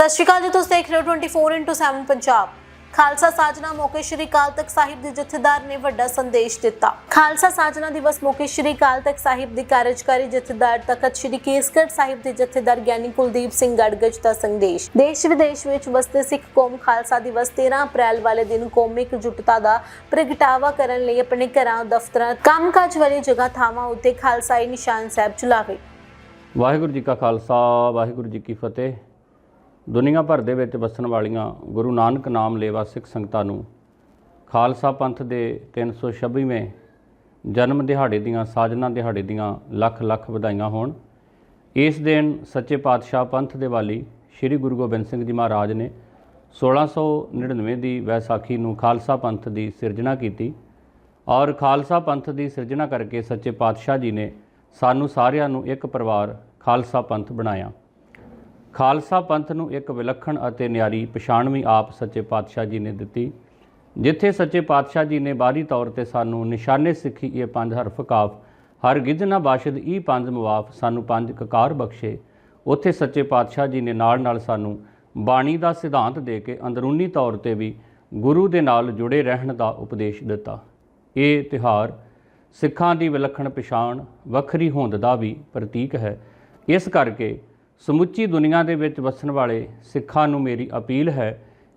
ਸਤਿ ਸ਼੍ਰੀ ਅਕਾਲ ਜੀ, ਤੁਸੀਂ ਦੇਖ ਰਹੇ ਹੋ 24x7 ਪੰਜਾਬ। ਖਾਲਸਾ ਸਾਜਨਾ ਮੌਕੇ ਸ਼੍ਰੀ ਅਕਾਲ ਤਖਤ ਸਾਹਿਬ ਦੇ ਜਥੇਦਾਰ ਨੇ ਵੱਡਾ ਸੰਦੇਸ਼ ਦਿੱਤਾ। ਖਾਲਸਾ ਸਾਜਨਾ ਦਿਵਸ ਮੌਕੇ ਸ਼੍ਰੀ ਅਕਾਲ ਤਖਤ ਸਾਹਿਬ ਦੇ ਕਾਰਜਕਾਰੀ ਜਥੇਦਾਰ ਤਖਤ ਸ਼੍ਰੀ ਕੇਸਗੜ੍ਹ ਸਾਹਿਬ ਦੇ ਜਥੇਦਾਰ ਗਿਆਨੀ ਕੁਲਦੀਪ ਸਿੰਘ ਗੜਗੜ ਦਾ ਸੰਦੇਸ਼। ਦੇਸ਼ ਵਿਦੇਸ਼ ਵਿੱਚ ਵਸਦੇ ਸਿੱਖ ਕੌਮ ਖਾਲਸਾ ਦਿਵਸ 13 ਅਪ੍ਰੈਲ ਵਾਲੇ ਦਿਨ ਕੌਮੀ ਇਕਜੁੱਟਤਾ ਦਾ ਪ੍ਰਗਟਾਵਾ ਕਰਨ ਲਈ ਆਪਣੇ ਘਰਾਂ, ਦਫ਼ਤਰਾਂ, ਕੰਮਕਾਜ ਵਾਲੀ ਜਗ੍ਹਾ ਥਾਵਾਂ ਉੱਤੇ ਖਾਲਸਾਈ ਨਿਸ਼ਾਨ ਸਾਹਿਬ ਚੁਲਾਵੇ। ਵਾਹਿਗੁਰੂ ਜੀ ਕਾ ਖਾਲਸਾ, ਵਾਹਿਗੁਰੂ ਜੀ ਕੀ ਫਤਿਹ। ਦੁਨੀਆ ਭਰ ਦੇ ਵਿੱਚ ਵਸਣ ਵਾਲੀਆਂ ਗੁਰੂ ਨਾਨਕ ਨਾਮ ਲੇਵਾ ਸਿੱਖ ਸੰਗਤਾਂ ਨੂੰ ਖਾਲਸਾ ਪੰਥ ਦੇ 326ਵੇਂ ਜਨਮ ਦਿਹਾੜੇ ਦੀਆਂ, ਸਾਜਨਾ ਦਿਹਾੜੇ ਦੀਆਂ ਲੱਖ ਲੱਖ ਵਧਾਈਆਂ ਹੋਣ। ਇਸ ਦਿਨ ਸੱਚੇ ਪਾਤਸ਼ਾਹ ਪੰਥ ਦੇ ਵਾਲੀ ਸ੍ਰੀ ਗੁਰੂ ਗੋਬਿੰਦ ਸਿੰਘ ਜੀ ਮਹਾਰਾਜ ਨੇ 1699 ਦੀ ਵੈਸਾਖੀ ਨੂੰ ਖਾਲਸਾ ਪੰਥ ਦੀ ਸਿਰਜਣਾ ਕੀਤੀ ਔਰ ਖਾਲਸਾ ਪੰਥ ਦੀ ਸਿਰਜਣਾ ਕਰਕੇ ਸੱਚੇ ਪਾਤਸ਼ਾਹ ਜੀ ਨੇ ਸਾਨੂੰ ਸਾਰਿਆਂ ਨੂੰ ਇੱਕ ਪਰਿਵਾਰ ਖਾਲਸਾ ਪੰਥ ਬਣਾਇਆ। ਖਾਲਸਾ ਪੰਥ ਨੂੰ ਇੱਕ ਵਿਲੱਖਣ ਅਤੇ ਨਿਆਰੀ ਪਛਾਣ ਵੀ ਆਪ ਸੱਚੇ ਪਾਤਸ਼ਾਹ ਜੀ ਨੇ ਦਿੱਤੀ, ਜਿੱਥੇ ਸੱਚੇ ਪਾਤਸ਼ਾਹ ਜੀ ਨੇ ਬਾਹਰੀ ਤੌਰ ਤੇ ਸਾਨੂੰ ਨਿਸ਼ਾਨੇ ਸਿੱਖੀ ਇਹ ਪੰਜ ਹਰਫ ਕਾਫ ਹਰ ਗਿੱਧ ਨਾ ਬਾਸ਼ਦ ਈ ਪੰਜ ਮੁਆਫ ਸਾਨੂੰ ਪੰਜ ਕਕਾਰ ਬਖਸ਼ੇ। ਉੱਥੇ ਸੱਚੇ ਪਾਤਸ਼ਾਹ ਜੀ ਨੇ ਨਾਲ ਨਾਲ ਸਾਨੂੰ ਬਾਣੀ ਦਾ ਸਿਧਾਂਤ ਦੇ ਕੇ ਅੰਦਰੂਨੀ ਤੌਰ ਤੇ ਵੀ ਗੁਰੂ ਦੇ ਨਾਲ ਜੁੜੇ ਰਹਿਣ ਦਾ ਉਪਦੇਸ਼ ਦਿੱਤਾ। ਇਹ ਤਿਹਾਰ ਸਿੱਖਾਂ ਦੀ ਵਿਲੱਖਣ ਪਛਾਣ, ਵੱਖਰੀ ਹੋਂਦ ਦਾ ਵੀ ਪ੍ਰਤੀਕ ਹੈ। ਇਸ ਕਰਕੇ ਸਮੁੱਚੀ ਦੁਨੀਆ ਦੇ ਵਿੱਚ ਵਸਣ ਵਾਲੇ ਸਿੱਖਾਂ ਨੂੰ ਮੇਰੀ ਅਪੀਲ ਹੈ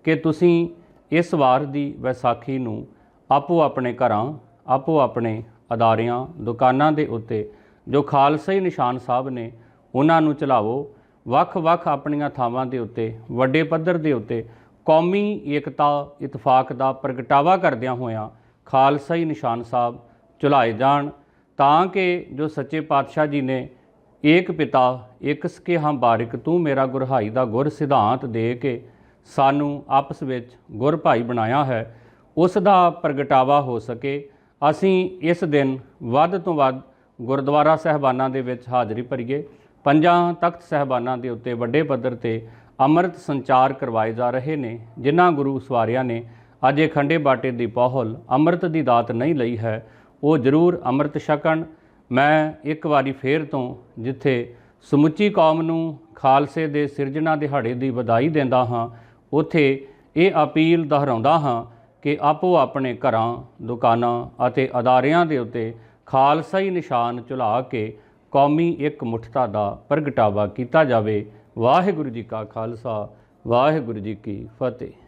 ਕਿ ਤੁਸੀਂ ਇਸ ਵਾਰ ਦੀ ਵਿਸਾਖੀ ਨੂੰ ਆਪੋ ਆਪਣੇ ਘਰਾਂ, ਆਪੋ ਆਪਣੇ ਅਦਾਰਿਆਂ, ਦੁਕਾਨਾਂ ਦੇ ਉੱਤੇ, ਜੋ ਖਾਲਸਾਈ ਨਿਸ਼ਾਨ ਸਾਹਿਬ ਨੇ ਉਹਨਾਂ ਨੂੰ ਚਲਾਵੋ, ਵੱਖ-ਵੱਖ ਆਪਣੀਆਂ ਥਾਵਾਂ ਦੇ ਉੱਤੇ, ਵੱਡੇ ਪੱਧਰ ਦੇ ਉੱਤੇ, ਕੌਮੀ ਏਕਤਾ, ਇਤਫਾਕ ਦਾ ਪ੍ਰਗਟਾਵਾ ਕਰਦਿਆਂ ਹੋਇਆਂ ਖਾਲਸਾਈ ਨਿਸ਼ਾਨ ਸਾਹਿਬ ਚੁਲਾਏ ਜਾਣ, ਤਾਂ ਕਿ ਜੋ ਸੱਚੇ ਪਾਤਸ਼ਾਹ ਜੀ ਨੇ ਏਕ ਪਿਤਾ ਇਕ ਸਕੇ ਹਮ ਬਾਰਿਕ, ਤੂੰ ਮੇਰਾ ਗੁਰਹਾਈ ਦਾ ਗੁਰ ਸਿਧਾਂਤ ਦੇ ਕੇ ਸਾਨੂੰ ਆਪਸ ਵਿੱਚ ਗੁਰ ਭਾਈ ਬਣਾਇਆ ਹੈ। ਉਸ ਦਾ ਪ੍ਰਗਟਾਵਾ ਹੋ ਸਕੇ। ਅਸੀਂ ਇਸ ਦਿਨ ਵੱਧ ਤੋਂ ਵੱਧ ਗੁਰਦੁਆਰਾ ਸਹਿਬਾਨਾਂ ਦੇ ਵਿੱਚ ਹਾਜ਼ਰੀ ਭਰੀਏ। ਪੰਜਾਂ ਤਖਤ ਸਹਿਬਾਨਾਂ ਦੇ ਉੱਤੇ ਵੱਡੇ ਪੱਧਰ ਤੇ ਅੰਮ੍ਰਿਤ ਸੰਚਾਰ ਕਰਵਾਏ ਜਾ ਰਹੇ ਨੇ, ਜਿਨ੍ਹਾਂ ਗੁਰੂ ਸਵਾਰਿਆਂ ਨੇ ਅਜੇ ਖੰਡੇ ਬਾਟੇ ਦੀ ਪਹੁਲ ਅੰਮ੍ਰਿਤ ਦੀ ਦਾਤ ਨਹੀਂ ਲਈ ਹੈ। ਉਹ ਜ਼ਰੂਰ ਅੰਮ੍ਰਿਤ ਛਕਣ। ਮੈਂ ਇੱਕ ਵਾਰੀ ਫੇਰ ਤੋਂ ਜਿੱਥੇ ਸਮੁੱਚੀ ਕੌਮ ਨੂੰ ਖਾਲਸੇ ਦੇ ਸਿਰਜਣਾ ਦਿਹਾੜੇ ਦੀ ਵਧਾਈ ਦਿੰਦਾ ਹਾਂ, ਉਥੇ ਇਹ ਅਪੀਲ ਦੁਹਰਾਉਂਦਾ ਹਾਂ ਕਿ ਆਪੋ ਆਪਣੇ ਘਰਾਂ, ਦੁਕਾਨਾਂ ਅਤੇ ਅਦਾਰਿਆਂ ਦੇ ਉੱਤੇ ਖਾਲਸਾਈ ਨਿਸ਼ਾਨ ਝੁਲਾ ਕੇ ਕੌਮੀ ਇੱਕ ਮੁੱਠਤਾ ਦਾ ਪ੍ਰਗਟਾਵਾ ਕੀਤਾ ਜਾਵੇ। ਵਾਹਿਗੁਰੂ ਜੀ ਕਾ ਖਾਲਸਾ, ਵਾਹਿਗੁਰੂ ਜੀ ਕੀ ਫਤਿਹ।